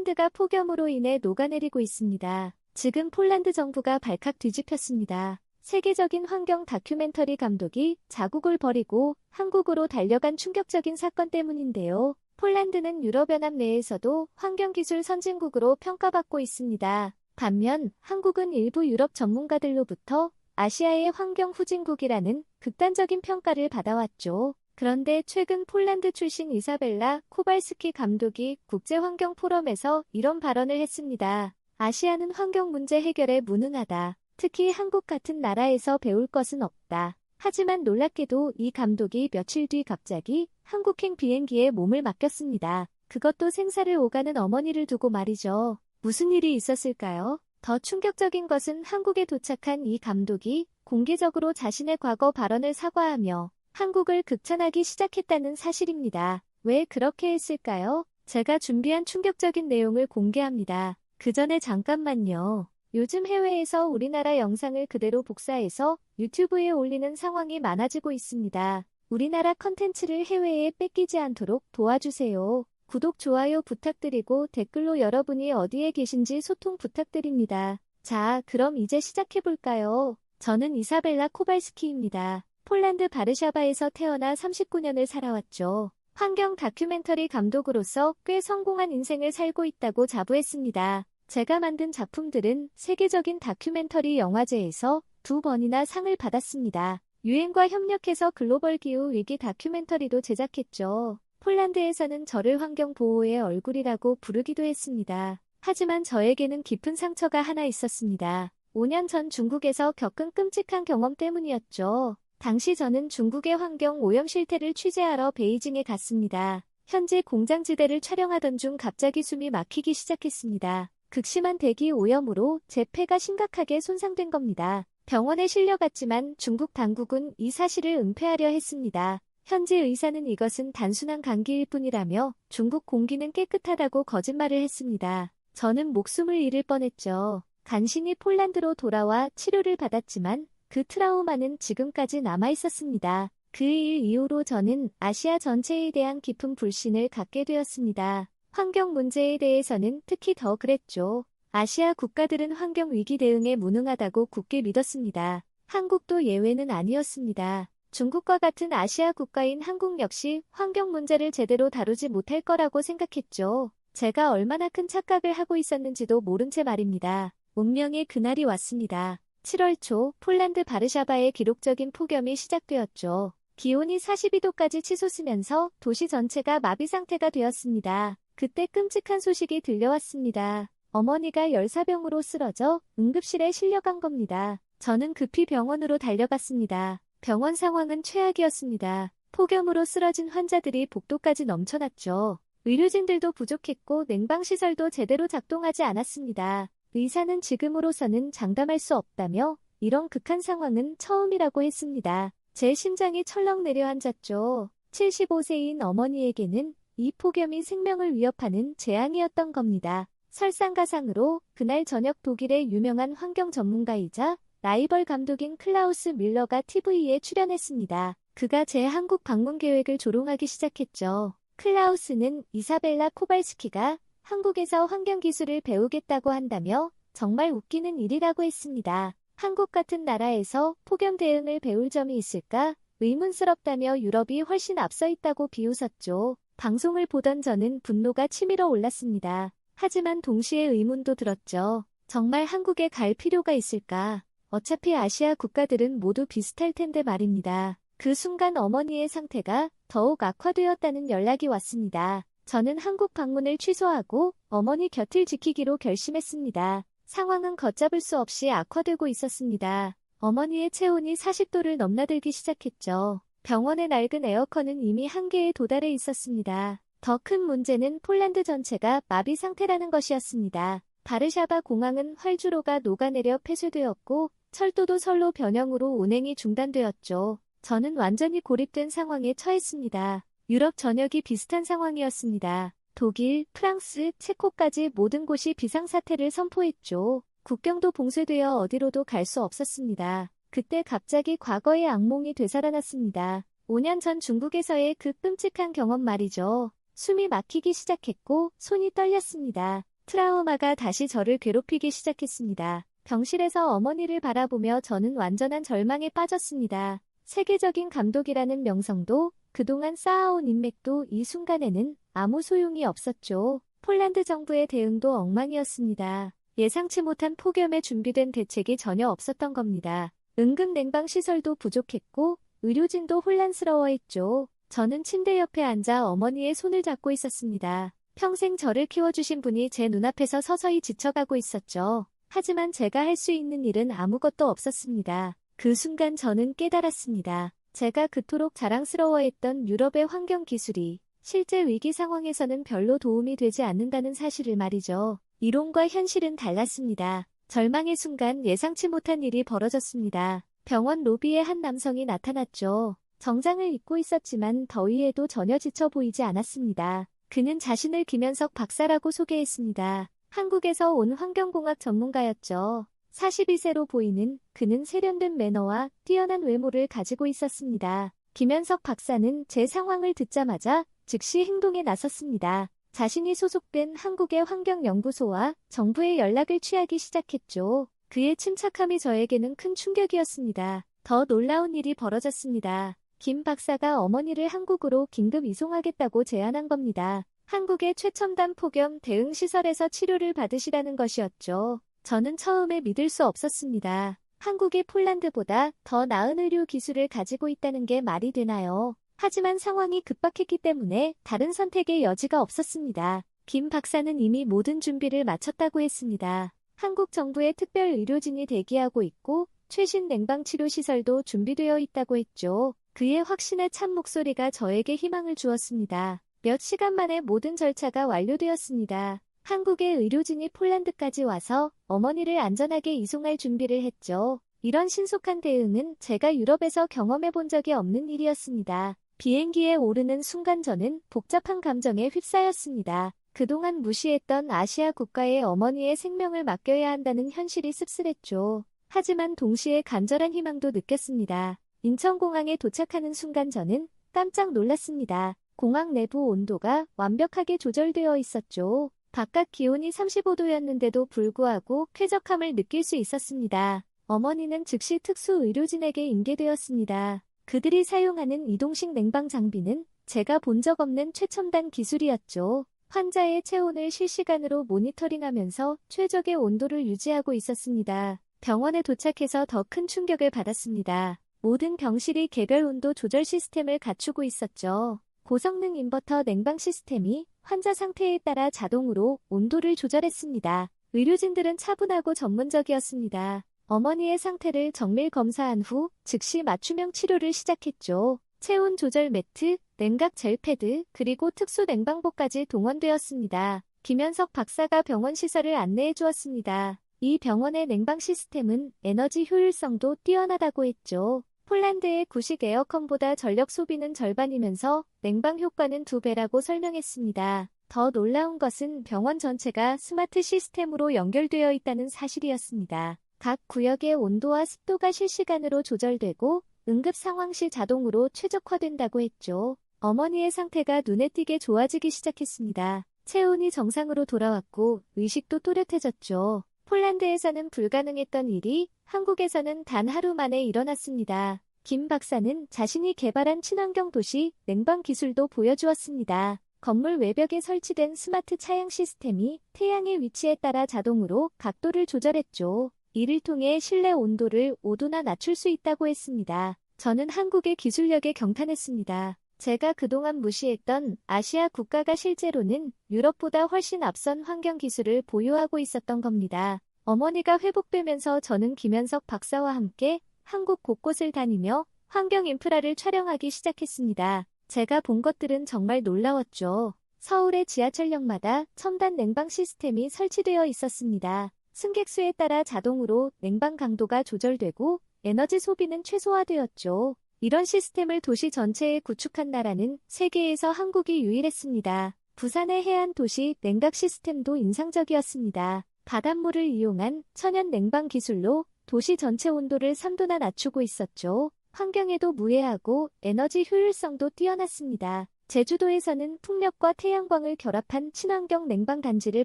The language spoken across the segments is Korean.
폴란드가 폭염으로 인해 녹아내리고 있습니다. 지금 폴란드 정부가 발칵 뒤집혔습니다. 세계적인 환경 다큐멘터리 감독이 자국을 버리고 한국으로 달려간 충격적인 사건 때문인데요. 폴란드는 유럽연합 내에서도 환경기술 선진국으로 평가받고 있습니다. 반면 한국은 일부 유럽 전문가들로부터 아시아의 환경 후진국이라는 극단적인 평가를 받아왔죠. 그런데 최근 폴란드 출신 이사벨라 코발스키 감독이 국제환경 포럼에서 이런 발언을 했습니다. 아시아는 환경 문제 해결에 무능하다. 특히 한국 같은 나라에서 배울 것은 없다. 하지만 놀랍게도 이 감독이 며칠 뒤 갑자기 한국행 비행기에 몸을 맡겼습니다. 그것도 생사를 오가는 어머니를 두고 말이죠. 무슨 일이 있었을까요? 더 충격적인 것은 한국에 도착한 이 감독이 공개적으로 자신의 과거 발언을 사과하며 한국을 극찬하기 시작했다는 사실입니다. 왜 그렇게 했을까요? 제가 준비한 충격적인 내용을 공개합니다. 그 전에 잠깐만요. 요즘 해외에서 우리나라 영상을 그대로 복사해서 유튜브에 올리는 상황이 많아지고 있습니다. 우리나라 컨텐츠를 해외에 뺏기지 않도록 도와주세요. 구독, 좋아요 부탁드리고 댓글로 여러분이 어디에 계신지 소통 부탁드립니다. 자, 그럼 이제 시작해볼까요? 저는 이사벨라 코발스키입니다. 폴란드 바르샤바에서 태어나 39년을 살아왔죠. 환경 다큐멘터리 감독으로서 꽤 성공한 인생을 살고 있다고 자부했습니다. 제가 만든 작품들은 세계적인 다큐멘터리 영화제에서 두 번이나 상을 받았습니다. 유엔과 협력해서 글로벌 기후 위기 다큐멘터리도 제작했죠. 폴란드에서는 저를 환경 보호의 얼굴이라고 부르기도 했습니다. 하지만 저에게는 깊은 상처가 하나 있었습니다. 5년 전 중국에서 겪은 끔찍한 경험 때문이었죠. 당시 저는 중국의 환경 오염 실태를 취재하러 베이징에 갔습니다. 현재 공장지대를 촬영하던 중 갑자기 숨이 막히기 시작했습니다. 극심한 대기 오염으로 제 폐가 심각하게 손상된 겁니다. 병원에 실려갔지만 중국 당국은 이 사실을 은폐하려 했습니다. 현지 의사는 이것은 단순한 감기일 뿐이라며 중국 공기는 깨끗하다고 거짓말을 했습니다. 저는 목숨을 잃을 뻔했죠. 간신히 폴란드로 돌아와 치료를 받았지만 그 트라우마는 지금까지 남아 있었습니다. 그 일 이후로 저는 아시아 전체에 대한 깊은 불신을 갖게 되었습니다. 환경 문제에 대해서는 특히 더 그랬죠. 아시아 국가들은 환경 위기 대응에 무능하다고 굳게 믿었습니다. 한국도 예외는 아니었습니다. 중국과 같은 아시아 국가인 한국 역시 환경 문제를 제대로 다루지 못할 거라고 생각했죠. 제가 얼마나 큰 착각을 하고 있었는지도 모른 채 말입니다. 운명의 그날이 왔습니다. 7월 초 폴란드 바르샤바의 기록적인 폭염이 시작되었죠. 기온이 42도까지 치솟으면서 도시 전체가 마비 상태가 되었습니다. 그때 끔찍한 소식이 들려왔습니다. 어머니가 열사병으로 쓰러져 응급실에 실려간 겁니다. 저는 급히 병원으로 달려갔습니다. 병원 상황은 최악이었습니다. 폭염으로 쓰러진 환자들이 복도까지 넘쳐났죠. 의료진들도 부족했고 냉방시설도 제대로 작동하지 않았습니다. 의사는 지금으로서는 장담할 수 없다며 이런 극한 상황은 처음이라고 했습니다. 제 심장이 철렁 내려앉았죠. 75세인 어머니에게는 이 폭염이 생명을 위협하는 재앙이었던 겁니다. 설상가상으로 그날 저녁 독일의 유명한 환경 전문가이자 라이벌 감독인 클라우스 밀러가 TV에 출연했습니다. 그가 제 한국 방문 계획을 조롱하기 시작했죠. 클라우스는 이사벨라 코발스키가 한국에서 환경기술을 배우겠다고 한다며 정말 웃기는 일이라고 했습니다. 한국 같은 나라에서 폭염 대응을 배울 점이 있을까? 의문스럽다며 유럽이 훨씬 앞서 있다고 비웃었죠. 방송을 보던 저는 분노가 치밀어 올랐습니다. 하지만 동시에 의문도 들었죠. 정말 한국에 갈 필요가 있을까? 어차피 아시아 국가들은 모두 비슷할 텐데 말입니다. 그 순간 어머니의 상태가 더욱 악화되었다는 연락이 왔습니다. 저는 한국 방문을 취소하고 어머니 곁을 지키기로 결심했습니다. 상황은 걷잡을 수 없이 악화되고 있었습니다. 어머니의 체온이 40도를 넘나들기 시작했죠. 병원의 낡은 에어컨은 이미 한계에 도달해 있었습니다. 더 큰 문제는 폴란드 전체가 마비 상태라는 것이었습니다. 바르샤바 공항은 활주로가 녹아내려 폐쇄되었고 철도도 선로 변형으로 운행이 중단되었죠. 저는 완전히 고립된 상황에 처했습니다. 유럽 전역이 비슷한 상황이었습니다. 독일, 프랑스, 체코까지 모든 곳이 비상사태를 선포했죠. 국경도 봉쇄되어 어디로도 갈 수 없었습니다. 그때 갑자기 과거의 악몽이 되살아났습니다. 5년 전 중국에서의 그 끔찍한 경험 말이죠. 숨이 막히기 시작했고 손이 떨렸습니다. 트라우마가 다시 저를 괴롭히기 시작했습니다. 병실에서 어머니를 바라보며 저는 완전한 절망에 빠졌습니다. 세계적인 감독이라는 명성도 그동안 쌓아온 인맥도 이 순간에는 아무 소용이 없었죠. 폴란드 정부의 대응도 엉망이었습니다. 예상치 못한 폭염에 준비된 대책이 전혀 없었던 겁니다. 응급 냉방 시설도 부족했고 의료진도 혼란스러워했죠. 저는 침대 옆에 앉아 어머니의 손을 잡고 있었습니다. 평생 저를 키워주신 분이 제 눈앞에서 서서히 지쳐가고 있었죠. 하지만 제가 할 수 있는 일은 아무것도 없었습니다. 그 순간 저는 깨달았습니다. 제가 그토록 자랑스러워했던 유럽의 환경 기술이 실제 위기 상황에서는 별로 도움이 되지 않는다는 사실을 말이죠. 이론과 현실은 달랐습니다. 절망의 순간 예상치 못한 일이 벌어졌습니다. 병원 로비에 한 남성이 나타났죠. 정장을 입고 있었지만 더위에도 전혀 지쳐 보이지 않았습니다. 그는 자신을 김현석 박사라고 소개했습니다. 한국에서 온 환경공학 전문가였죠. 42세로 보이는 그는 세련된 매너와 뛰어난 외모를 가지고 있었습니다. 김현석 박사는 제 상황을 듣자마자 즉시 행동에 나섰습니다. 자신이 소속된 한국의 환경연구소와 정부에 연락을 취하기 시작했죠. 그의 침착함이 저에게는 큰 충격이었습니다. 더 놀라운 일이 벌어졌습니다. 김 박사가 어머니를 한국으로 긴급 이송하겠다고 제안한 겁니다. 한국의 최첨단 폭염 대응 시설에서 치료를 받으시라는 것이었죠. 저는 처음에 믿을 수 없었습니다. 한국이 폴란드보다 더 나은 의료 기술을 가지고 있다는 게 말이 되나요? 하지만 상황이 급박했기 때문에 다른 선택의 여지가 없었습니다. 김 박사는 이미 모든 준비를 마쳤다고 했습니다. 한국 정부의 특별 의료진이 대기하고 있고 최신 냉방 치료 시설도 준비되어 있다고 했죠. 그의 확신에 찬 목소리가 저에게 희망을 주었습니다. 몇 시간 만에 모든 절차가 완료되었습니다. 한국의 의료진이 폴란드까지 와서 어머니를 안전하게 이송할 준비를 했죠. 이런 신속한 대응은 제가 유럽에서 경험해 본 적이 없는 일이었습니다. 비행기에 오르는 순간 저는 복잡한 감정에 휩싸였습니다. 그동안 무시했던 아시아 국가의 어머니의 생명을 맡겨야 한다는 현실이 씁쓸했죠. 하지만 동시에 간절한 희망도 느꼈습니다. 인천공항에 도착하는 순간 저는 깜짝 놀랐습니다. 공항 내부 온도가 완벽하게 조절되어 있었죠. 바깥 기온이 35도였는데도 불구하고 쾌적함을 느낄 수 있었습니다. 어머니는 즉시 특수 의료진에게 인계되었습니다. 그들이 사용하는 이동식 냉방 장비는 제가 본 적 없는 최첨단 기술이었죠. 환자의 체온을 실시간으로 모니터링하면서 최적의 온도를 유지하고 있었습니다. 병원에 도착해서 더 큰 충격을 받았습니다. 모든 병실이 개별 온도 조절 시스템을 갖추고 있었죠. 고성능 인버터 냉방 시스템이 환자 상태에 따라 자동으로 온도를 조절했습니다. 의료진들은 차분하고 전문적이었습니다. 어머니의 상태를 정밀 검사한 후 즉시 맞춤형 치료를 시작했죠. 체온 조절 매트, 냉각 젤패드, 그리고 특수 냉방복까지 동원되었습니다. 김현석 박사가 병원 시설을 안내해 주었습니다. 이 병원의 냉방 시스템은 에너지 효율성도 뛰어나다고 했죠. 폴란드의 구식 에어컨보다 전력 소비는 절반이면서 냉방 효과는 두 배라고 설명했습니다. 더 놀라운 것은 병원 전체가 스마트 시스템으로 연결되어 있다는 사실이었습니다. 각 구역의 온도와 습도가 실시간으로 조절되고 응급 상황 시 자동으로 최적화된다고 했죠. 어머니의 상태가 눈에 띄게 좋아지기 시작했습니다. 체온이 정상으로 돌아왔고 의식도 또렷해졌죠. 폴란드에서는 불가능했던 일이 한국에서는 단 하루 만에 일어났습니다. 김 박사는 자신이 개발한 친환경 도시 냉방 기술도 보여주었습니다. 건물 외벽에 설치된 스마트 차양 시스템이 태양의 위치에 따라 자동으로 각도를 조절했죠. 이를 통해 실내 온도를 5도나 낮출 수 있다고 했습니다. 저는 한국의 기술력에 경탄했습니다. 제가 그동안 무시했던 아시아 국가가 실제로는 유럽보다 훨씬 앞선 환경 기술을 보유하고 있었던 겁니다. 어머니가 회복되면서 저는 김현석 박사와 함께 한국 곳곳을 다니며 환경 인프라를 촬영하기 시작했습니다. 제가 본 것들은 정말 놀라웠죠. 서울의 지하철역마다 첨단 냉방 시스템이 설치되어 있었습니다. 승객 수에 따라 자동으로 냉방 강도가 조절되고 에너지 소비는 최소화되었죠. 이런 시스템을 도시 전체에 구축한 나라는 세계에서 한국이 유일했습니다. 부산의 해안 도시 냉각 시스템도 인상적이었습니다. 바닷물을 이용한 천연 냉방 기술로 도시 전체 온도를 3도나 낮추고 있었죠. 환경에도 무해하고 에너지 효율성도 뛰어났습니다. 제주도에서는 풍력과 태양광을 결합한 친환경 냉방 단지를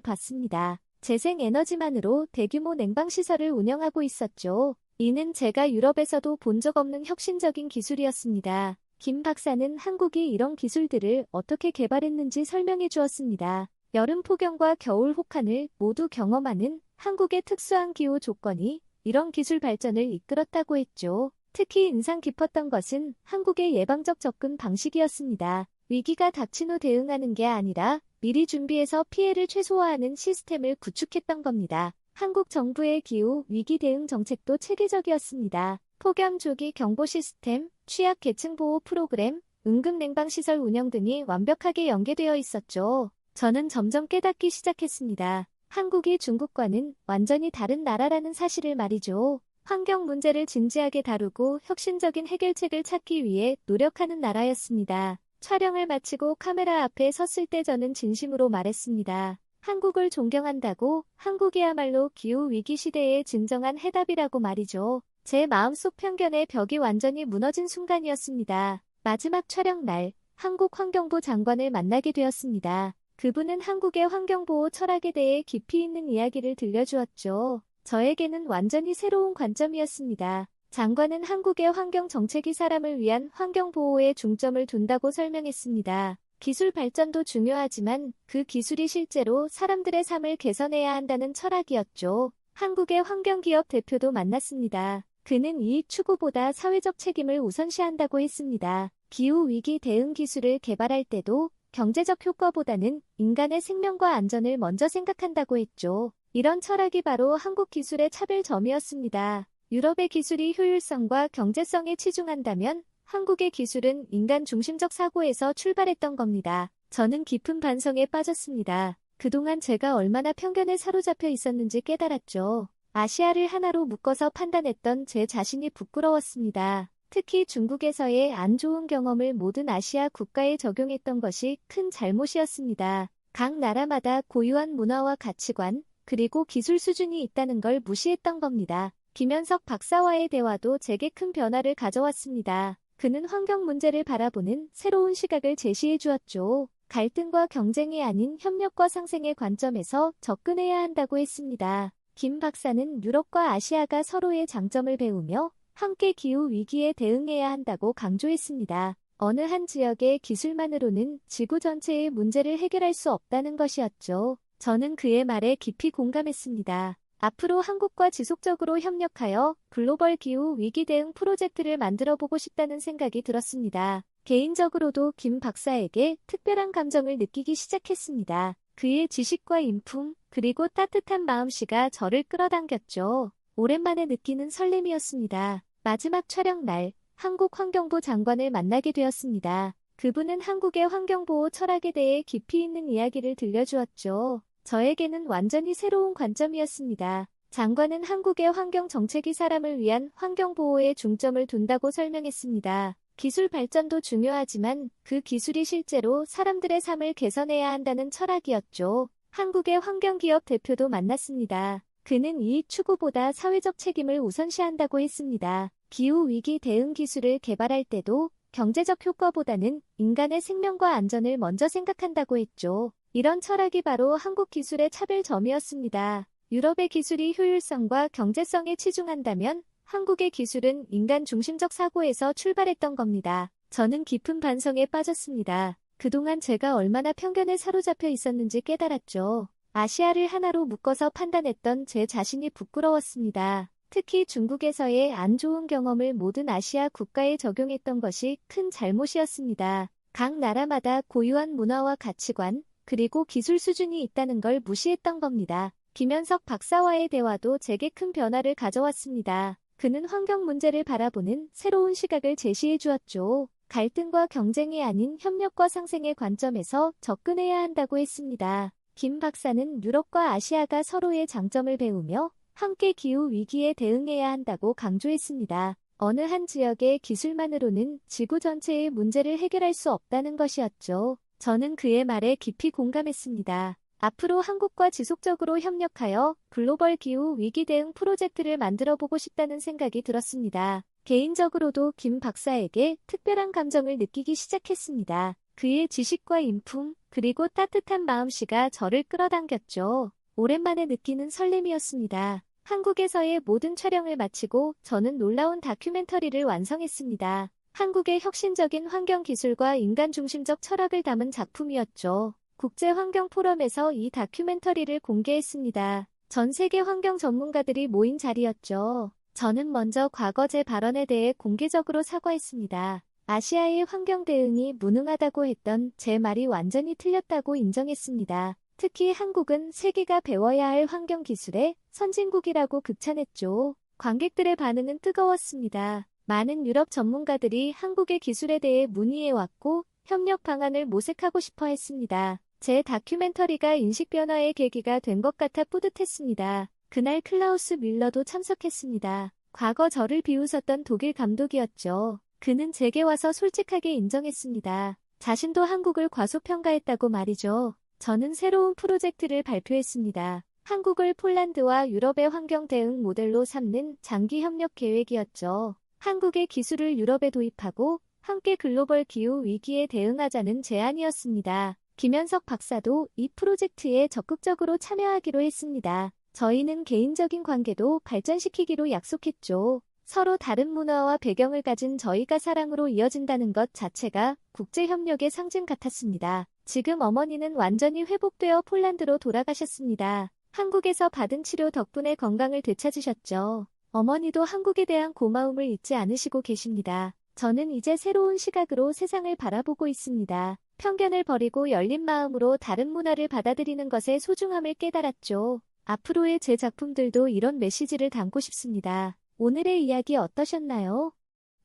봤습니다. 재생 에너지만으로 대규모 냉방 시설을 운영하고 있었죠. 이는 제가 유럽에서도 본 적 없는 혁신적인 기술이었습니다. 김 박사는 한국이 이런 기술들을 어떻게 개발했는지 설명해 주었습니다. 여름 폭염과 겨울 혹한을 모두 경험하는 한국의 특수한 기후 조건이 이런 기술 발전을 이끌었다고 했죠. 특히 인상 깊었던 것은 한국의 예방적 접근 방식이었습니다. 위기가 닥친 후 대응하는 게 아니라 미리 준비해서 피해를 최소화하는 시스템을 구축했던 겁니다. 한국 정부의 기후 위기 대응 정책도 체계적이었습니다. 폭염 조기 경보 시스템, 취약 계층 보호 프로그램, 응급 냉방 시설 운영 등이 완벽하게 연계되어 있었죠. 저는 점점 깨닫기 시작했습니다. 한국이 중국과는 완전히 다른 나라라는 사실을 말이죠. 환경 문제를 진지하게 다루고 혁신적인 해결책을 찾기 위해 노력하는 나라였습니다. 촬영을 마치고 카메라 앞에 섰을 때 저는 진심으로 말했습니다. 한국을 존경한다고 한국이야말로 기후 위기 시대의 진정한 해답이라고 말이죠. 제 마음속 편견의 벽이 완전히 무너진 순간이었습니다. 마지막 촬영 날, 한국 환경부 장관을 만나게 되었습니다. 그분은 한국의 환경보호 철학에 대해 깊이 있는 이야기를 들려주었죠. 저에게는 완전히 새로운 관점이었습니다. 장관은 한국의 환경 정책이 사람을 위한 환경 보호에 중점을 둔다고 설명했습니다. 기술 발전도 중요하지만 그 기술이 실제로 사람들의 삶을 개선해야 한다는 철학이었죠. 한국의 환경기업 대표도 만났습니다. 그는 이익 추구보다 사회적 책임을 우선시한다고 했습니다. 기후위기 대응 기술을 개발할 때도 경제적 효과보다는 인간의 생명과 안전을 먼저 생각한다고 했죠. 이런 철학이 바로 한국 기술의 차별점이었습니다. 유럽의 기술이 효율성과 경제성에 치중한다면 한국의 기술은 인간 중심적 사고에서 출발했던 겁니다. 저는 깊은 반성에 빠졌습니다. 그동안 제가 얼마나 편견에 사로잡혀 있었는지 깨달았죠. 아시아를 하나로 묶어서 판단했던 제 자신이 부끄러웠습니다. 특히 중국에서의 안 좋은 경험을 모든 아시아 국가에 적용했던 것이 큰 잘못이었습니다. 각 나라마다 고유한 문화와 가치관, 그리고 기술 수준이 있다는 걸 무시했던 겁니다. 김현석 박사와의 대화도 제게 큰 변화를 가져왔습니다. 그는 환경 문제를 바라보는 새로운 시각을 제시해 주었죠. 갈등과 경쟁이 아닌 협력과 상생의 관점에서 접근해야 한다고 했습니다. 김 박사는 유럽과 아시아가 서로의 장점을 배우며 함께 기후 위기에 대응해야 한다고 강조했습니다. 어느 한 지역의 기술만으로는 지구 전체의 문제를 해결할 수 없다는 것이었죠. 저는 그의 말에 깊이 공감했습니다. 앞으로 한국과 지속적으로 협력하여 글로벌 기후 위기 대응 프로젝트를 만들어 보고 싶다는 생각이 들었습니다. 개인적으로도 김 박사에게 특별한 감정을 느끼기 시작했습니다. 그의 지식과 인품, 그리고 따뜻한 마음씨가 저를 끌어당겼죠. 오랜만에 느끼는 설렘이었습니다. 마지막 촬영 날, 한국 환경부 장관을 만나게 되었습니다. 그분은 한국의 환경보호 철학에 대해 깊이 있는 이야기를 들려주었죠. 저에게는 완전히 새로운 관점이었습니다. 장관은 한국의 환경 정책이 사람을 위한 환경 보호에 중점을 둔다고 설명했습니다. 기술 발전도 중요하지만 그 기술이 실제로 사람들의 삶을 개선해야 한다는 철학이었죠. 한국의 환경기업 대표도 만났습니다. 그는 이익 추구보다 사회적 책임을 우선시한다고 했습니다. 기후위기 대응 기술을 개발할 때도 경제적 효과보다는 인간의 생명과 안전을 먼저 생각한다고 했죠. 이런 철학이 바로 한국 기술의 차별점이었습니다. 유럽의 기술이 효율성과 경제성에 치중한다면 한국의 기술은 인간 중심적 사고에서 출발했던 겁니다. 저는 깊은 반성에 빠졌습니다. 그동안 제가 얼마나 편견에 사로잡혀 있었는지 깨달았죠. 아시아를 하나로 묶어서 판단했던 제 자신이 부끄러웠습니다. 특히 중국에서의 안 좋은 경험을 모든 아시아 국가에 적용했던 것이 큰 잘못이었습니다. 각 나라마다 고유한 문화와 가치관, 그리고 기술 수준이 있다는 걸 무시했던 겁니다. 김현석 박사와의 대화도 제게 큰 변화를 가져왔습니다. 그는 환경 문제를 바라보는 새로운 시각을 제시해 주었죠. 갈등과 경쟁이 아닌 협력과 상생의 관점에서 접근해야 한다고 했습니다. 김 박사는 유럽과 아시아가 서로의 장점을 배우며 함께 기후 위기에 대응해야 한다고 강조했습니다. 어느 한 지역의 기술만으로는 지구 전체의 문제를 해결할 수 없다는 것이었죠. 저는 그의 말에 깊이 공감했습니다. 앞으로 한국과 지속적으로 협력하여 글로벌 기후 위기 대응 프로젝트를 만들어 보고 싶다는 생각이 들었습니다. 개인적으로도 김 박사에게 특별한 감정을 느끼기 시작했습니다. 그의 지식과 인품, 그리고 따뜻한 마음씨가 저를 끌어당겼죠. 오랜만에 느끼는 설렘이었습니다. 한국에서의 모든 촬영을 마치고 저는 놀라운 다큐멘터리를 완성했습니다. 한국의 혁신적인 환경 기술과 인간 중심적 철학을 담은 작품이었죠. 국제 환경 포럼에서 이 다큐멘터리를 공개했습니다. 전 세계 환경 전문가들이 모인 자리였죠. 저는 먼저 과거 제 발언에 대해 공개적으로 사과했습니다. 아시아의 환경 대응이 무능하다고 했던 제 말이 완전히 틀렸다고 인정했습니다. 특히 한국은 세계가 배워야 할 환경 기술의 선진국이라고 극찬했죠. 관객들의 반응은 뜨거웠습니다. 많은 유럽 전문가들이 한국의 기술에 대해 문의해왔고 협력 방안을 모색하고 싶어 했습니다. 제 다큐멘터리가 인식 변화의 계기가 된 것 같아 뿌듯했습니다. 그날 클라우스 밀러도 참석했습니다. 과거 저를 비웃었던 독일 감독이었죠. 그는 제게 와서 솔직하게 인정했습니다. 자신도 한국을 과소평가했다고 말이죠. 저는 새로운 프로젝트를 발표했습니다. 한국을 폴란드와 유럽의 환경 대응 모델로 삼는 장기 협력 계획이었죠. 한국의 기술을 유럽에 도입하고 함께 글로벌 기후 위기에 대응하자는 제안이었습니다. 김현석 박사도 이 프로젝트에 적극적으로 참여하기로 했습니다. 저희는 개인적인 관계도 발전시키기로 약속했죠. 서로 다른 문화와 배경을 가진 저희가 사랑으로 이어진다는 것 자체가 국제협력의 상징 같았습니다. 지금 어머니는 완전히 회복되어 폴란드로 돌아가셨습니다. 한국에서 받은 치료 덕분에 건강을 되찾으셨죠. 어머니도 한국에 대한 고마움을 잊지 않으시고 계십니다. 저는 이제 새로운 시각으로 세상을 바라보고 있습니다. 편견을 버리고 열린 마음으로 다른 문화를 받아들이는 것의 소중함을 깨달았죠. 앞으로의 제 작품들도 이런 메시지를 담고 싶습니다. 오늘의 이야기 어떠셨나요?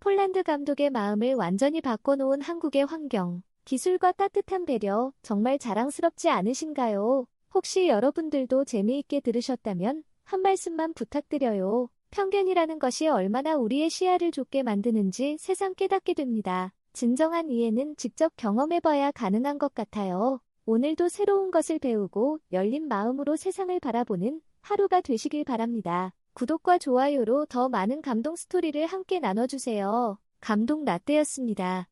폴란드 감독의 마음을 완전히 바꿔놓은 한국의 환경, 기술과 따뜻한 배려, 정말 자랑스럽지 않으신가요? 혹시 여러분들도 재미있게 들으셨다면 한 말씀만 부탁드려요. 편견이라는 것이 얼마나 우리의 시야를 좁게 만드는지 새삼 깨닫게 됩니다. 진정한 이해는 직접 경험해봐야 가능한 것 같아요. 오늘도 새로운 것을 배우고 열린 마음으로 세상을 바라보는 하루가 되시길 바랍니다. 구독과 좋아요로 더 많은 감동 스토리를 함께 나눠주세요. 감동 라떼였습니다.